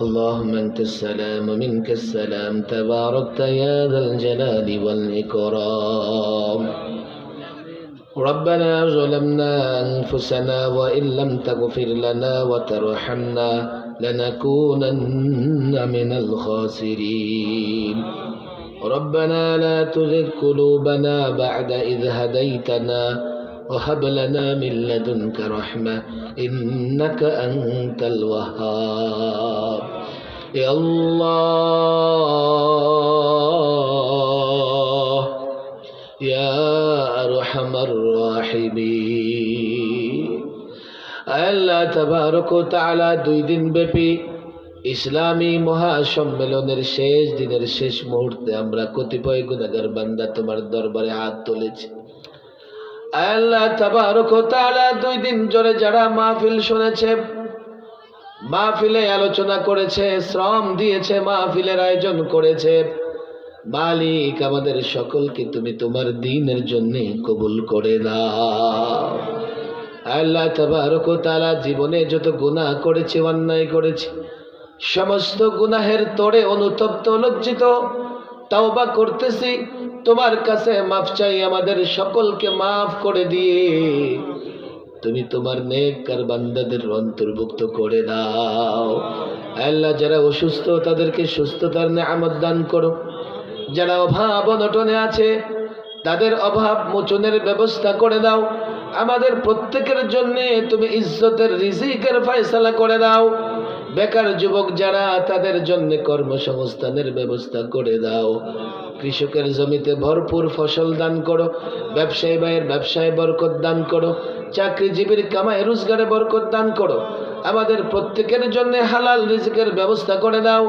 اللهم أنت السلام ومنك السلام. تباركت يا ذا الجلال والإكرام. ربنا ظلمنا أنفسنا وإن لم تغفر لنا وترحمنا لنكونن من الخاسرين. ربنا لا تزغ قلوبنا بعد إذ هديتنا وهب لنا من لدنك رحمة إنك أنت الوهاب يا الله يا أرحم الراحمين আল্লাহ তাবারক ও তাআলা দুই দিন ব্যাপী ইসলামী মহাসম্মেলনের শেষ দিনের শেষ মুহূর্তে আমরা কতিপয় গুণাগার বান্দা তোমার দরবারে হাত তুলেছি আল্লাহ তাবারক তাআলা দুই দিন জোরে যারা মাহফিল শুনেছে, মাহফিলে আলোচনা করেছে, শ্রম দিয়েছে, মাহফিলের আয়োজন করেছে, মালিক আমাদের সকলকে তুমি তোমার দিনের জন্য কবুল করে দাও আল্লাহ তাবারক তাআলা জীবনে যত গুনাহ করেছি, অন্যায় করেছি, সমস্ত গুনাহের তোড়ে অনুতপ্ত, লজ্জিত, তাওবা করতেছি তোমার কাছে মাফ চাই, আমাদের সকলকে মাফ করে দিয়ে। তুমি তোমার নেককার বান্দাদের অন্তর্ভুক্ত করে দাও। আল্লাহ যারা অসুস্থ, তাদেরকে সুস্থতার নেয়ামত দান করো। যারা অভাব অনটনে আছে, তাদের অভাব মোচনের ব্যবস্থা করে দাও। আমাদের প্রত্যেকের জন্য তুমি ইজ্জতের রিজিকের ফয়সালা করে দাও। বেকার যুবক যারা, তাদের জন্য কর্মসংস্থানের ব্যবস্থা করে দাও। কৃষকের জমিতে ভরপুর ফসল দান করো, ব্যবসায়ী ভাইয়ের ব্যবসায় বরকত দান করো, চাকরিজীবীর কামায় রোজগারে বরকত দান করো। আমাদের প্রত্যেকের জন্য হালাল রিজিকের ব্যবস্থা করে দাও।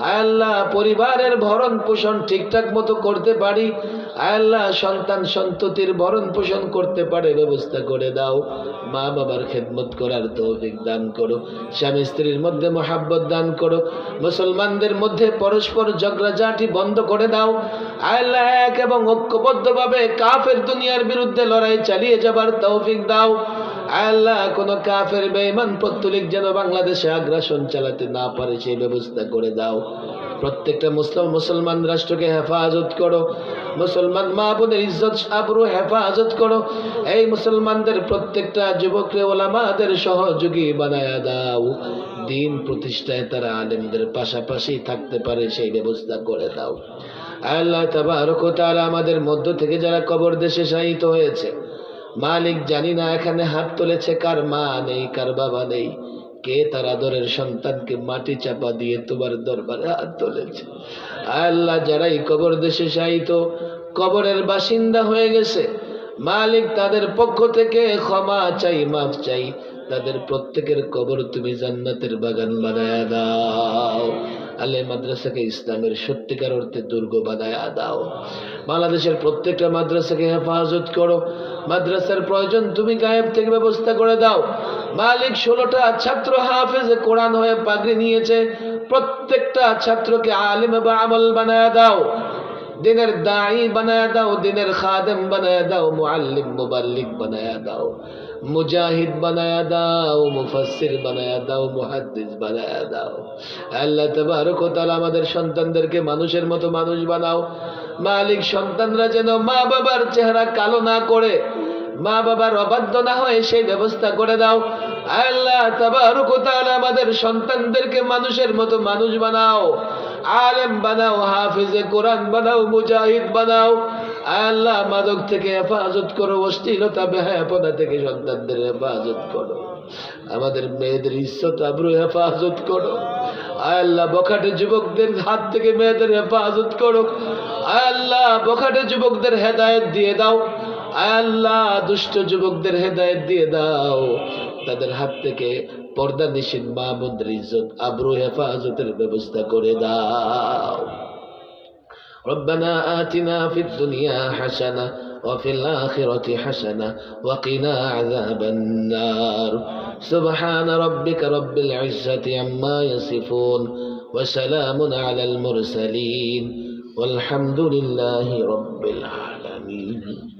আল্লাহ, পরিবারের ভরণ পোষণ ঠিকঠাক মতো করতে পারি। আল্লাহ, সন্তান সন্ততির ভরণ পোষণ করতে পারে, ব্যবস্থা করে দাও। মা বাবার খেদমত করার তৌফিক দান করো। স্বামী স্ত্রীর মধ্যে মহাব্বত দান করো। মুসলমানদের মধ্যে পরস্পর ঝগড়াঝাটি বন্ধ করে দাও। আল্লাহ, এক এবং ঐক্যবদ্ধভাবে কাফের দুনিয়ার বিরুদ্ধে লড়াই চালিয়ে যাবার তৌফিক দাও। আল্লাহ কোন কাফের, বেঈমান পত্তলিক যেন বাংলাদেশে আগ্রাসন চালাতে না পারে, সেই ব্যবস্থা করে দাও। প্রত্যেকটা মুসলিম, মুসলমান রাষ্ট্রকে হেফাজত করো। মুসলমান মা বোনের ইজ্জত, আবরু হেফাজত করো। এই মুসলমানদের প্রত্যেকটা যুবকরে ওলামাদের সহযোগী বানায়া দাও। দিন প্রতিষ্ঠায় তারা আলেমদের পাশাপাশি থাকতে পারে, সেই ব্যবস্থা করে দাও। আল্লাহ তাবারক তাআলা আমাদের মধ্য থেকে যারা কবর দেশে শায়িত হয়েছে মালিক জানি না এখানে হাত তুলেছে, কার মা নেই, কার বাবা নেই। কে তার আদরের সন্তানকে মাটি চাপা দিয়ে তোমার দরবারে হাত তুলেছে? আল্লাহ যারাই কবর দেশে শায়িত, কবরের বাসিন্দা হয়ে গেছে। মালিক তাদের পক্ষ থেকে ক্ষমা চাই, মাফ চাই। তাদের প্রত্যেকের কবর তুমি জান্নাতের বাগান বানায় দাও। আলে মাদ্রাসাকে ইসলামের সত্যিকার অর্থে দুর্গ বানায় দাও। বাংলাদেশের প্রত্যেকটা মাদ্রাসাকে হেফাজত করো। মাদ্রাসার প্রয়োজন তুমি গায়েব থেকে ব্যবস্থা করে দাও। মালিক ষোলোটা ছাত্র হাফেজে কোরআন হয়ে পাগড়ি নিয়েছে। প্রত্যেকটা ছাত্রকে আলিম বা আমল বানায় দাও। দিনের দায়ী বানায় দাও, দিনের খাদেম বানায় দাও, মুআল্লিম, মুবাল্লিক বানায় দাও। মুজাহিদ বানায়া দাও, মুফাসসির বানায়া দাও, মুহাদ্দিস বানায়া দাও। আল্লাহ তাবারক ওয়া তাআলা আমাদের সন্তানদেরকে মানুষের মতো মানুষ বানাও। মালিক সন্তানরা যেন মা বাবার চেহারা কালো না করে, মা বাবার অবাধ্য না হয় সেই ব্যবস্থা করে দাও। আল্লাহ তাবারক ওয়া তাআলা আমাদের সন্তানদেরকে মানুষের মতো মানুষ বানাও, আলেম বানাও, হাফিজে কোরআন বানাও, মুজাহিদ বানাও। আল্লাহ মাদক থেকে হেফাজত করো, অশ্লীলতা, বেহায়াপনা থেকে সন্তানদের হেফাজত করো। আমাদের মেয়েদের ইজ্জত, আবরু হেফাজত করো। আল্লাহ বখাটে যুবকদের হাত থেকে মেয়েদের হেফাজত করো আল্লাহ বখাটে যুবকদের হেদায়েত দিয়ে দাও আল্লাহ দুষ্ট যুবকদের হেদায়েত দিয়ে দাও তাদের হাত থেকে পর্দা নিষিদ্ধ মা বোনদের ইজ্জত আবরু হেফাজতের ব্যবস্থা করে দাও ربنا آتنا في الدنيا حسنة وفي الآخرة حسنة وقنا عذاب النار. سبحان ربك رب العزة عما يصفون وسلام على المرسلين. والحمد لله رب العالمين.